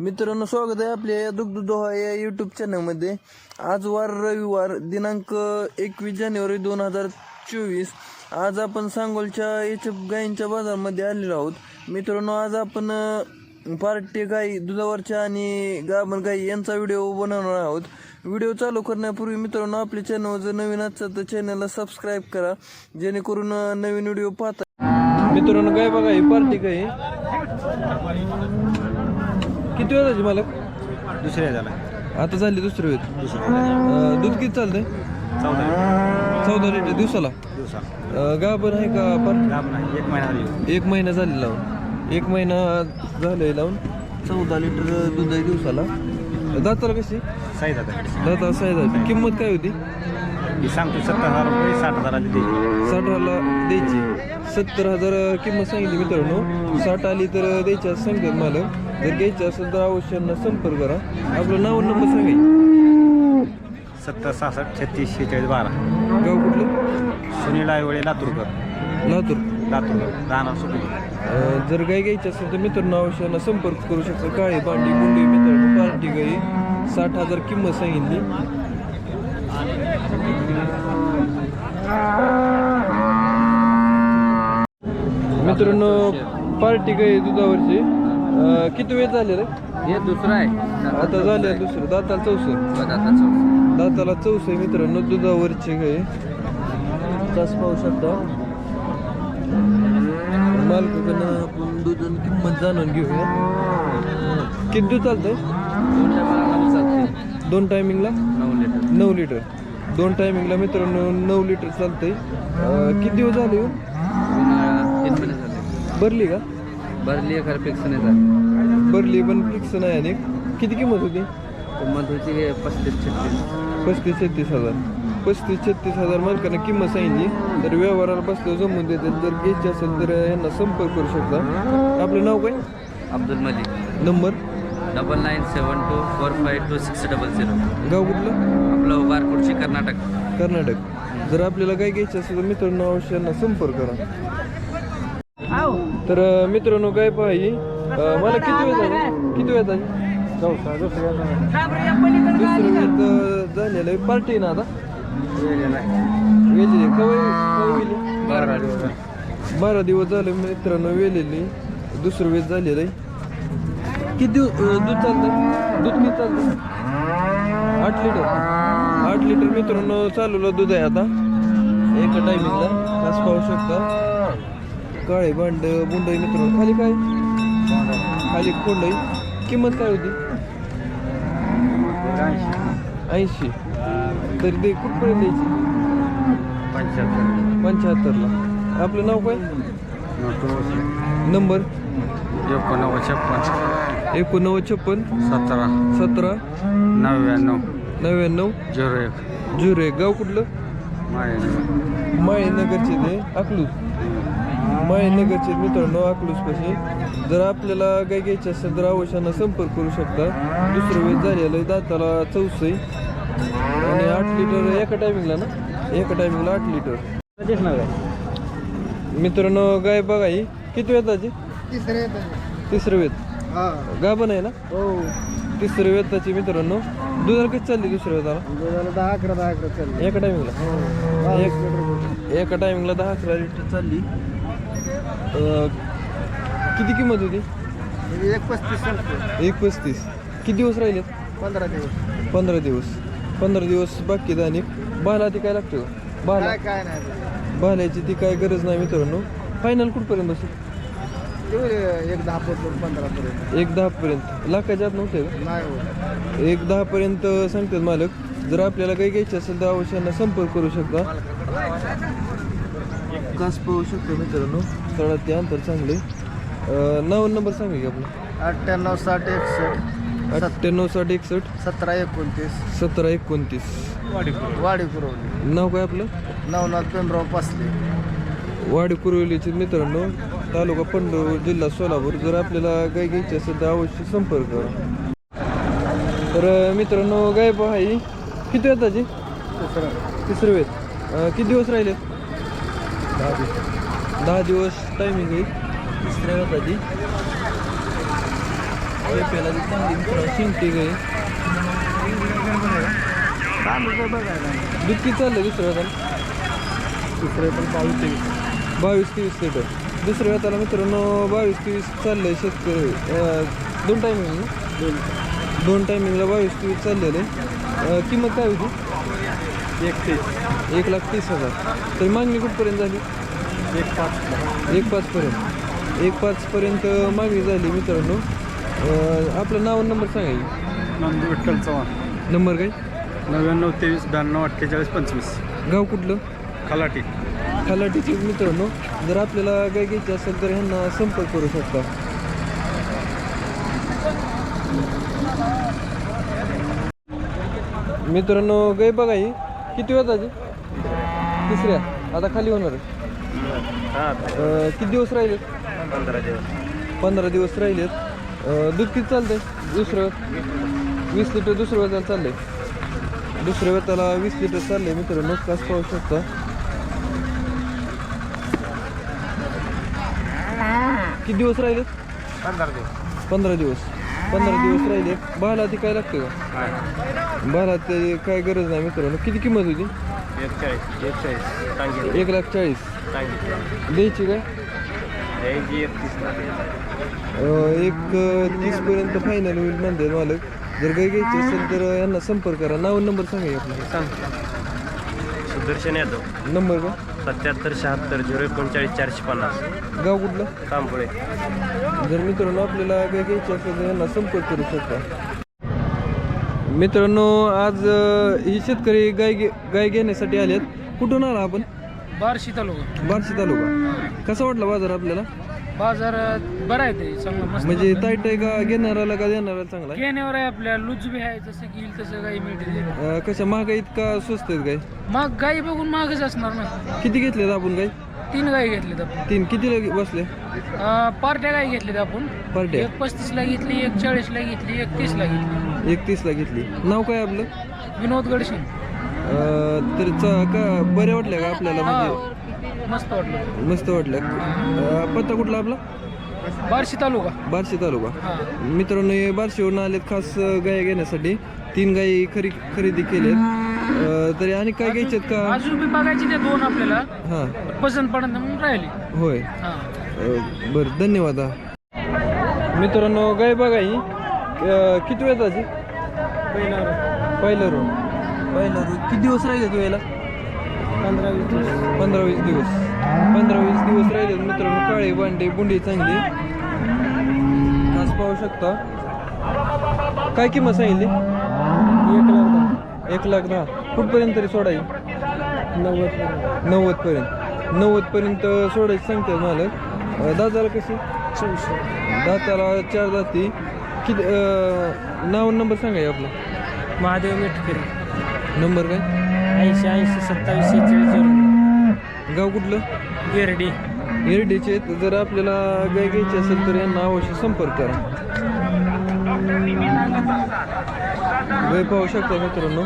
मित्रांनो स्वागत आहे आपल्या या दुग्धदोहा या यूट्यूब चॅनलमध्ये आज वार रविवार दिनांक एकवीस जानेवारी दोन हजार चोवीस. आज आपण सांगोलच्या याच्या गायींच्या बाजारामध्ये आलेलो आहोत. मित्रांनो आज आपण पार्टी गाई दुधावरच्या आणि गाभण गाई यांचा व्हिडिओ बनवणार आहोत. व्हिडिओ चालू करण्यापूर्वी मित्रांनो आपल्या चॅनल जर नवीन असतात तर चॅनलला सबस्क्राईब करा. जेणेकरून नवीन व्हिडिओ पाहता मित्रांनो गाय बघा ही पार्टी गाई किती वेळ झाली मालक? दुसऱ्या झाला. आता झाली दुसरी वेळ. दूध किती चालतंय? चौदा चौदा लिटर दिवसाला? दिवसाला गाभण आहे का पर नाही एक महिना एक महिना झाले लावून. एक महिना झालाय लावून. चौदा लिटर दूध आहे दिवसाला. दाताला कशी? साईज आता दाता साहेब किंमत काय होती? मी सांगतो सत्तर हजार रुपये साठ हजाराची द्यायची साठ हाला द्यायची. सत्तर हजार किंमत सांगितली मित्रांनो. साठ आली तर द्यायची असं सांगतात मला जर घ्यायची असेल तर अवश्यांना संपर्क करा. आपलं नाव नंबर सांगाय सत्तर सहासष्ट छत्तीस शेहेचाळीस बारा. गाव कुठलं? सुनील आयवळे लातूरकर. लातूर. लातूर राहणार सुटी अं, जर गाय घ्यायची असेल तर मित्रांनो अवश्यांना संपर्क करू शकता. काळी भांडी गुंडी मित्रांनो पार्टी गाई. साठ हजार किंमत सांगितली. मित्रांनो पार्टी गाई दुधावरची. अं, किती वेळ झाले रे? हे दुसरं आहे. आता झाले दुसरं. दाताला चौसर दाता चौसा दाताला चौस आहे मित्रांनो. दुधावरची गाय तास पाहू शकता. मालकाकडनं आपण दूध आणि किंमत जाणून घेऊया. किती दूध चालतंय? दोन टायमिंगला नऊ लिटर. नऊ लिटर. दोन टायमिंगला मित्रांनो नऊ लिटर चालतंय. अं, किती दिवस झाले हो? महिने झाले. भरली का? भरली खरं फिक्स नाही झालं. भरली पण फिक्स नाही आणि किती किंमत होती? किंमत होती पस्तीस छत्तीस. पस्तीस छत्तीस हजार. पस्तीस छत्तीस हजार मालकानं किंमत सांगितली. तर व्यवहाराला बसलं जमून देतात जर घ्यायची असेल तर यांना संपर्क करू शकता. आपलं नाव काय? Abdul Malik. Number? Double nine seven two four five two six double zero गाव कुठलं? आपलं उगारपूरची कर्नाटक. कर्नाटक. जर आपल्याला काय घ्यायचं असेल तर मित्रांनो अवश्य यांना संपर्क करा. तर मित्रांनो काय पाहिजे मला किती वेळ झाला? किती वेळ झाली? दुसऱ्या झालेलं आहे पार्टी ना आता? वेलेली बारा दिवस बारा दिवस झाले मित्रांनो वेलेली. दुसरं वेळ झालेलं आहे. किती दिवस दूध चालतं? दूध किती चालतं? आठ लिटर. आठ लिटर मित्रांनो चालवलं दूध आहे आता. एका टायमिंगला पाहू शकता? काळे भांड बुंड आहे मित्रांनो खाली काय? खाली आहे किंमत काय होती? ऐंशी. तरी ते कुठपर्यंत द्यायची पंच्याहत्तर पंच्याहत्तरला. आपलं नाव काय? नंबर? एकोणनव्वद छप्पन. एकोणनव्वद छप्पन. सतरा. सतरा. नव्याण्णव. नव्याण्णव. झिरो एक. झिरो एक. गाव कुठलं? माळे माळीनगरचे ते. अकलूज. माळीनगरचे मित्रांनो अकलूज जर आपल्याला काही घ्यायचे असेल तर अवश्यानं संपर्क करू शकता. दुसरं वेळ झालेलं आहे दाताला चौसई. आणि आठ लिटर एका टायमिंगला ना? एका टायमिंगला आठ लिटर. मित्रांनो गाय बघा ही. किती वेताची तिसरं वेत गाभण आहे ना? हो तिसरं वेताची मित्रांनो. दुधाला किती चालली दुसऱ्या वेताला दुधाला दहा अकरा दहा अकरा चालली एका टायमिंगला एक एका टायमिंगला दहा अकरा लिटर चालली. किती किंमत होती? एक पस्तीस एक पस्तीस. किती दिवस राहिले पंधरा दिवस. पंधरा दिवस. पंधरा दिवस बाकी आणि बाला ती काय लागतं? बाला काय काय नाही. बाल्याची ती काय गरज नाही मित्रांनो. फायनल कुठपर्यंत देऊ रे एक दहा पासून पंधरा पर्यंत एक दहा पर्यंत. लाखाच्या आत नव्हते का? नाही होत एक दहा पर्यंत सांगतात मालक. जर आपल्याला काही घ्यायचे असेल तर अवश्यांना संपर्क करू शकता. कास पाहू शकतो मित्रांनो. सगळ्यात ते अंतर चांगले. अं, नाव आणि नंबर सांगा की आपला. अठ्ठ्याण्णव साठ एकसष्ट. अठ्ठ्याण्णव साठ एकसष्ट. सतरा एकोणतीस. सतरा एकोणतीस. वाडी पुरवली नाव काय आपलं? नवनाथ पेमराव पासले. वाडी कुरवलीचे मित्रांनो तालुका पंढरपूर जिल्हा सोलापूर जर आपल्याला गाय घ्यायची असेल तर अवश्य संपर्क करा. तर अं, मित्रांनो गाय पहा ही. किती वेताची तिसरं. वेत अं, किती दिवस राहिले? दहा दिवस टायमिंग आहे. तिसऱ्या वेताची पेपेला चांगली शिंगटी गाई दूध किती चाललंय दुसऱ्या वेताला दुसरे पण बावीस तेवीस. बावीस तेवीस लिटर दुसऱ्या वेताला मित्रांनो बावीस तेवीस चाललंय शेतकरी. अं, दोन टायमिंग दोन. टायमिंगला बावीस तेवीस चाललेले. किंमत काय होती? एक तीस एक लाख तीस हजार. तर मागणी कुठपर्यंत झाली? एक पाच. एक पाचपर्यंत एक पाचपर्यंत मागणी झाली मित्रांनो. आपलं नाव नंबर सांगा. नंदू विठ्ठल चव्हाण. नंबर काय? नव्याण्णव तेवीस ब्याण्णव अठ्ठेचाळीस पंचवीस. गाव कुठलं? खलाटी. खलाटीचे मित्रांनो जर आपल्याला गाय घ्यायची असेल तर ह्यांना संपर्क करू शकता. मित्रांनो गाय बघा ही. किती वेळ ताजी तिसऱ्या. आता खाली होणार आहे. अं, किती दिवस राहिलेत पंधरा दिवस. पंधरा दिवस राहिलेत. अं, दूध किती चालतंय? दुसरं? वीस लिटर दुसरं वेताला चाललंय. दुसऱ्या वेताला वीस लिटर चाललंय मित्रांनो. कास पाहू शकता. किती दिवस राहिलेत? पंधरा दिवस. पंधरा दिवस. पंधरा दिवस राहिले. बाला ती काय लागते का? बाला ते काय गरज नाही मित्रांनो. किती किंमत होती? सांगितलं. एक लाख चाळीस. सांगितलं. द्यायची काय? द्यायची एकतीस अं, एक अं, तीसपर्यंत फायनल होईल म्हणते मालक. जर काही घ्यायची असेल तर यांना संपर्क करा. नाव नंबर सांगा सांग. सुदर्शन यादव. नंबर का? सत्याहत्तर शहात्तर झिरो एकोणचाळीस चारशे पन्नास. गाव कुठलं? कांबळे. जर मित्रांनो आपल्याला काही घ्यायची असेल तर यांना संपर्क करू शकता. मित्रांनो आज अं, ही शेतकरी गाय घे- गाय घेण्यासाठी आलेत. कुठून आला आपण? बारशी तालुका. बार्शी तालुका. कसा वाटला बाजार आपल्याला? बाजार बरा आहे ते चांगला मस्त म्हणजे ताईट आहे का घेणाराला का देणाराला चांगला आहे? घेण्यावर आहे आपल्या लुज बी आहे जसं घेईल तसं गाई मिळते अं, कशा महागाईत का स्वस्त आहेत गाय मग गाई बघून मागच असणार ना. किती घेतलेत आपण गाय तीन गाई घेतलीत आपण. तीन. कितीला बसले? अं, पार्ट्या गाई घेतलीत आपण. पार्ट्या एक पस्तीसला घेतली एक चाळीसला घेतली एक तीसला घेतली. एकतीसला घेतली. नाव काय आपलं? विनोद गडसिंग अं, तर चा- का बऱ्या वाटल्या का आपल्याला? म्हणजे मस्त वाटलं. मस्त वाटल्या अं, पत्ता कुठला आपला? बारशी तालुका. बार्शी तालुका. हा. मित्रांनो हे बार्शीवरून आलेत खास अं, गाय घेण्यासाठी. तीन गायी खरी खरेदी केल्यात अं, तरी आणि काय घ्यायच्यात का? अजून बी बघायची ते दोन आपल्याला. हां. पसंत पडत नाही म्हणून राहिली. होय. हा. अं, बरं धन्यवाद हा. मित्रांनो गाय बघा ही. अं, किती वेळ ताजी पहिलं रो पहिलं रो किती दिवस राहिले तू याला पंधरा वीस पंधरा वीस दिवस. पंधरा वीस दिवस राहिले मित्रांनो काळे बांडे बुंडी चांगली. आज पाहू शकता. काय किंमत सांगितली? एक लाख एक लाख दहा. कुठपर्यंत तरी सोडायची नव्वद नव्वद पर्यंत नव्वद पर्यंत सोडायची सांगतात मालक. अं, दादाला कशी? दाताला चार जाती किती अं, नाव नंबर सांगा आपला. महादेव मेटकरी. नंबर काय? ऐंशी ऐंशी सत्तावीस शेहेचाळीस झिरो. गाव कुठलं? गिरडी एरडीचे जर आपल्याला गाय घ्यायची असेल तर यांना अवश्य संपर्क करा. वेळ पाहू शकता मित्रांनो.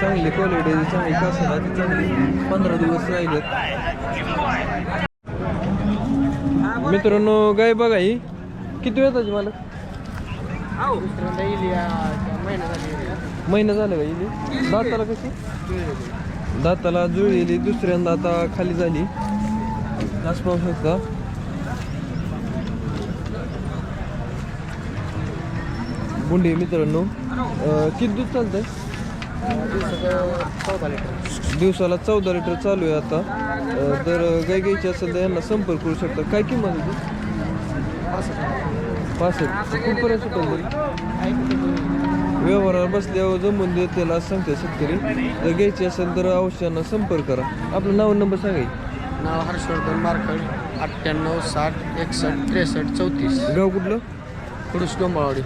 चांगली क्वालिटी चांगली कासरा चांगली पंधरा दिवस राहिलेत. मित्रांनो गाय बघा ही. किती वेळ ताजी मला महिना झाला का इली दाताला कशी? दाताला जुळलेली. दुसऱ्यांदा आता खाली झाली. आज पाहू शकता. बुंडी मित्रांनो. किती दूध चालतंय? दिवसाला चौदा लिटर चालू आहे आता. तर गाय घ्यायची असेल तर यांना संपर्क करू शकता. काय किंमत होती पासष्ट. कुठपर्यंत सुटेल तरी व्यवहाराला बसल्यावर जमून देतील असं सांगते शेतकरी. जर घ्यायची असेल तर अवश्यांना संपर्क करा. आपलं नाव नंबर सांगाय नाव हर्षवर्धन मार्कड अठ्ठ्याण्णव साठ एकसष्ट त्रेसष्ट चौतीस. गाव कुठलं? कुडूस डोंबावाडी.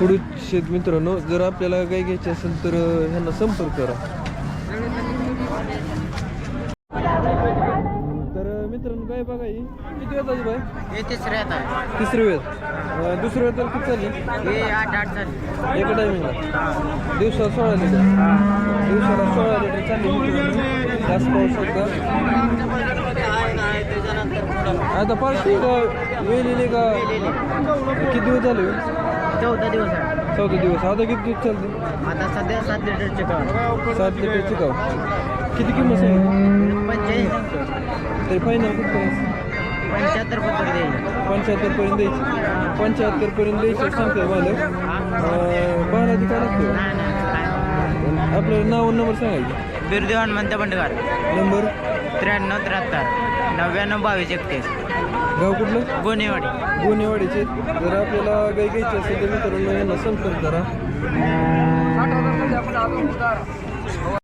खुडूच शेत मित्रांनो जर आपल्याला गाय घ्यायची असेल तर ह्यांना संपर्क करा. तर मित्रांनो गाय बघा ही? किती वेळ बाय हे तिसरे आहे तिसरी वेळ. अं, दुसरी वेळ तर किती चालली हे आठ आठ झाली. एका टायमिंगला दिवसाला सोळा लिटर दिवसाला सोळा लिटर चालली मित्रांनो. जास्त पाऊस शकता आता पार्टी का वेलेली का? किती दिवस झाले? चौदा दिवस आहे. चौदा दिवस. आता किती दिवस चालते? आता सध्या सात लिटरचे का सात लिटर चिकाव किती किंमत सांगितली पंचेचाळीस. तरी फायनल कुठपर्यंत पंच्याहत्तर पत्र देईल. पंच्याहत्तर पर्यंत द्यायची. पंच्याहत्तर पर्यंत द्यायची सांगते मालक अं, बारा ती काय लागतो नाही नाही. आपलं नाव नंबर सांगायचं. बिरदेवान म्हणते बंडगार. नंबर त्र्याण्णव त्र्याहत्तर. नव्याण्णव बावीस एकतीस. गाव कुठलं? गुन्हेवाडी गुन्हेवाडीचे जर आपल्याला गाई घ्यायची असेल तर मित्रांनो यांना संपर्क करा.